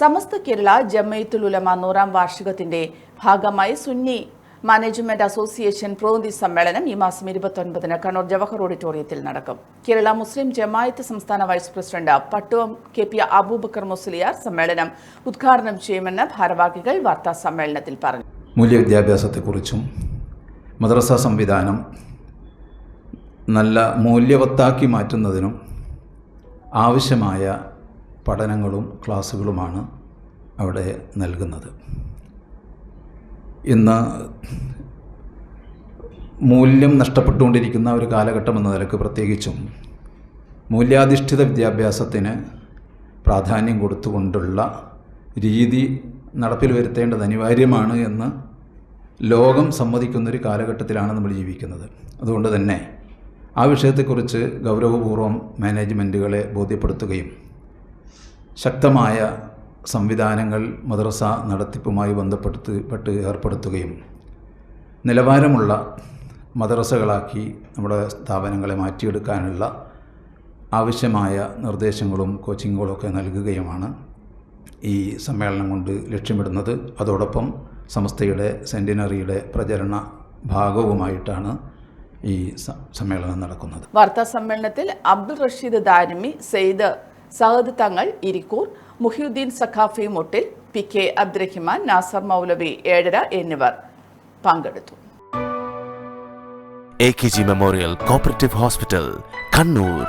സമസ്ത കേരള ജമ്മയത്തുൽ ഉലമ നൂറാം വാർഷികത്തിന്റെ ഭാഗമായി Sunni management association പ്രതിനിധി സമ്മേളനം ഈ മാസം ഇരുപത്തൊൻപതിന് കണ്ണൂർ ജവഹർ ഓഡിറ്റോറിയത്തിൽ നടക്കും. കേരള മുസ്ലിം ജമായത്ത് സംസ്ഥാന vice president Pattuvam K P Aboobacker Musliyar സമ്മേളനം ഉദ്ഘാടനം ചെയ്യുമെന്ന് ഭാരവാഹികൾ വാർത്താ സമ്മേളനത്തിൽ പറഞ്ഞു. മൂല്യ മൂല്യവിദ്യാഭ്യാസത്തെക്കുറിച്ചും മദ്രസ സംവിധാനം നല്ല മൂല്യവത്താക്കി മാറ്റുന്നതിനും ആവശ്യമായ പഠനങ്ങളും ക്ലാസ്സുകളുമാണ് അവിടെ നൽകുന്നത്. ഇന്ന് മൂല്യം നഷ്ടപ്പെട്ടുകൊണ്ടിരിക്കുന്ന ഒരു കാലഘട്ടം എന്ന നിലയ്ക്ക് പ്രത്യേകിച്ചും മൂല്യാധിഷ്ഠിത വിദ്യാഭ്യാസത്തിന് പ്രാധാന്യം കൊടുത്തുകൊണ്ടുള്ള രീതി നടപ്പിൽ വരുത്തേണ്ടത് അനിവാര്യമാണ് എന്ന് ലോകം സമ്മതിക്കുന്നൊരു കാലഘട്ടത്തിലാണ് നമ്മൾ ജീവിക്കുന്നത്. അതുകൊണ്ട് തന്നെ ആ വിഷയത്തെക്കുറിച്ച് ഗൗരവപൂർവം മാനേജ്മെന്റുകളെ ബോധ്യപ്പെടുത്തുകയും ശക്തമായ സംവിധാനങ്ങൾ മദ്രസ നടത്തിപ്പുമായി ബന്ധപ്പെടുത്ത് പെട്ട് ഏർപ്പെടുത്തുകയും നിലവാരമുള്ള മദ്രസകളാക്കി നമ്മുടെ സ്ഥാപനങ്ങളെ മാറ്റിയെടുക്കാനുള്ള ആവശ്യമായ നിർദ്ദേശങ്ങളും കോച്ചിങ്ങുകളും ഒക്കെ നൽകുകയുമാണ് ഈ സമ്മേളനം കൊണ്ട് ലക്ഷ്യമിടുന്നത്. അതോടൊപ്പം സംസ്ഥയുടെ സെന്റിനറിയുടെ പ്രചരണ ഭാഗവുമായിട്ടാണ് ഈ സമ്മേളനം നടക്കുന്നത്. വാർത്താ സമ്മേളനത്തിൽ അബ്ദുൾ റഷീദ് ദാരിമി സെയ്ദ് സഹദ് തങ്ങൾ ഇരിക്കൂർ മുഹിയുദ്ദീൻ സഖാഫി മുട്ടിൽ പി കെ അബ്ദുറഹിമാൻ നാസർ മൗലവി ഏഴര എന്നിവർ പങ്കെടുത്തു. A K G memorial cooperative hospital Kannur